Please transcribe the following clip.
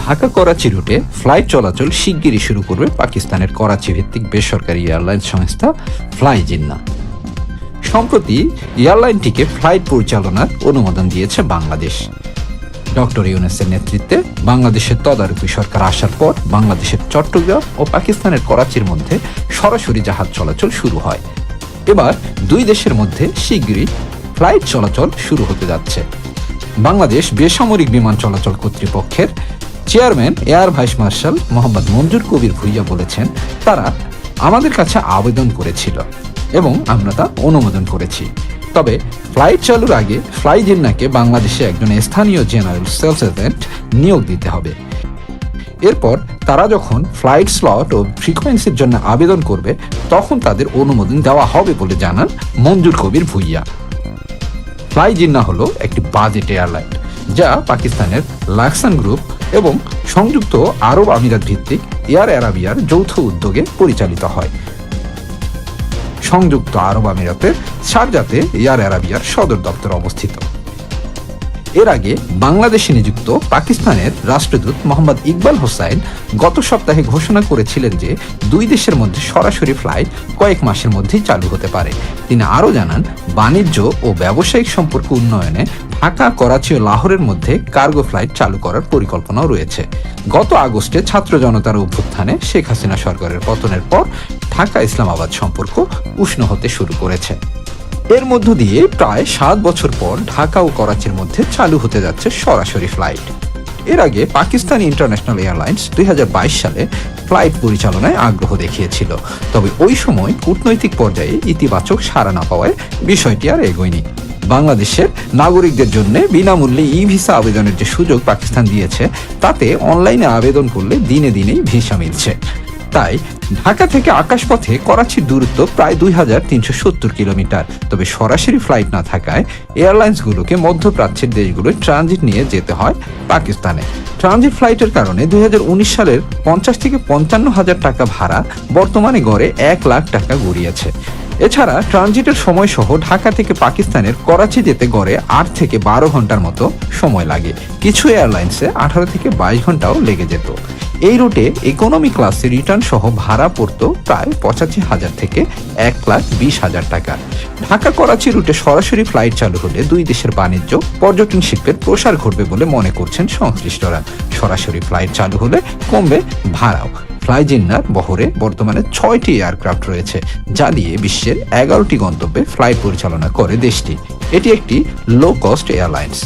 ঢাকা করাচি রুটে ফ্লাইট চলাচল শিগগিরই শুরু করবে পাকিস্তানের করাচি ভিত্তিক বেসরকারি এয়ারলাইন সংস্থা ফ্লাই জিন্না। সম্প্রতি এয়ারলাইনটিকে ফ্লাইট পরিচালনার অনুমোদন দিয়েছে বাংলাদেশ। ডক্টর ইউনেসের নেতৃত্বে বাংলাদেশের তদারকি সরকার আসার পর বাংলাদেশের চট্টগ্রাম ও পাকিস্তানের করাচির মধ্যে সরাসরি জাহাজ চলাচল শুরু হয়। এবার দুই দেশের মধ্যে শিগগিরই ফ্লাইট চলাচল শুরু হতে যাচ্ছে। বাংলাদেশ বেসামরিক বিমান চলাচল কর্তৃপক্ষের chairman air vice marshal Mohammad Manzur Kabir Bhuiyan বলেছেন, তারা আমাদের কাছে আবেদন করেছিল এবং আমরা তা অনুমোদন করেছি। তবে ফ্লাইট চালুর আগে ফ্লাই জিন্নাকে বাংলাদেশে একজন স্থানীয় জেনারেল সেলস এজেন্ট নিয়োগ দিতে হবে। এরপর তারা যখন ফ্লাইট স্লট ও ফ্রিকোয়েন্সির জন্য আবেদন করবে, তখন তাদের অনুমোদন দেওয়া হবে বলে জানান মঞ্জুর কবির ভুইয়া। ফ্লাই জিন্না হলো একটি বাজেট এয়ারলাইন, যা পাকিস্তানের লাক্সান গ্রুপ এবং সংযুক্ত আরব আমিরাত ভিত্তিক এয়ার অ্যারাবিয়ার যৌথ উদ্যোগে পরিচালিত হয়। সংযুক্ত আরব আমিরাতের সারজাতে এয়ার অ্যারাবিয়ার সদর দপ্তর অবস্থিত। এর আগে বাংলাদেশে নিযুক্ত পাকিস্তানের রাষ্ট্রদূত মোহাম্মদ ইকবাল হোসাইন গত সপ্তাহে ঘোষণা করেছিলেন যে দুই দেশের মধ্যে সরাসরি ফ্লাইট কয়েক মাসের মধ্যেই চালু হতে পারে। তিনি আরও জানান, বাণিজ্য ও ব্যবসায়িক সম্পর্ক উন্নয়নে ঢাকা, করাচি ও লাহোরের মধ্যে কার্গো ফ্লাইট চালু করার পরিকল্পনাও রয়েছে। গত আগস্টে ছাত্র জনতার অভ্যুত্থানে শেখ হাসিনা সরকারের পতনের পর ঢাকা ইসলামাবাদ সম্পর্ক উষ্ণ হতে শুরু করেছে। এর মধ্য দিয়ে প্রায় সাত বছর পর ঢাকা ও করাচির মধ্যে চালু হতে যাচ্ছে সরাসরি ফ্লাইট। এর আগে পাকিস্তান ইন্টারন্যাশনাল এয়ারলাইন্স দুই হাজার বাইশ সালে ফ্লাইট পরিচালনায় আগ্রহ দেখিয়েছিল। তবে ওই সময় কূটনৈতিক পর্যায়ে ইতিবাচক সাড়া না পাওয়ায় বিষয়টি আর এগোয়নি। বাংলাদেশের নাগরিকদের জন্য বিনামূল্যে ই ভিসা আবেদনের যে সুযোগ পাকিস্তান দিয়েছে, তাতে অনলাইনে আবেদন করলে দিনে দিনেই ভিসা মিলছে। তাই ঢাকা থেকে আকাশপথে করাচির দূরত্ব প্রায় দুই হাজার তিনশো সত্তর কিলোমিটার। তবে সরাসরি ফ্লাইট না থাকায় এয়ারলাইন্সগুলোকে মধ্যপ্রাচ্যের দেশগুলোয় ট্রানজিট নিয়ে যেতে হয় পাকিস্তানে। ট্রানজিট ফ্লাইটের কারণে দুই হাজার উনিশ সালের পঞ্চাশ থেকে পঞ্চান্ন হাজার টাকা ভাড়া বর্তমানে গড়ে এক লাখ টাকা গড়িয়েছে। এছাড়া ট্রানজিটের সময় সহ ঢাকা থেকে পাকিস্তানের করাচি যেতে গড়ে আট থেকে বারো ঘণ্টার মতো সময় লাগে। কিছু এয়ারলাইন্সে আঠারো থেকে বাইশ ঘন্টাও লেগে যেত। এই রুটে ইকোনমি ক্লাসে রিটার্ন সহ ভাড়া পড়তো প্রায় পঁচাশি হাজার থেকে এক লাখ বিশ হাজার টাকা। ঢাকা করাচি রুটে সরাসরি ফ্লাইট চালু হলে দুই দেশের বাণিজ্য, পর্যটন শিল্পের প্রসার ঘটবে বলে মনে করছেন সংশ্লিষ্টরা। সরাসরি ফ্লাইট চালু হলে কমবে ভাড়াও। ফ্লাই জিন্নার বহরে বর্তমানে ছয়টি এয়ারক্রাফট রয়েছে, যা দিয়ে বিশ্বের এগারোটি গন্তব্যে ফ্লাইট পরিচালনা করে দেশটি। এটি একটি লো কস্ট এয়ারলাইন্স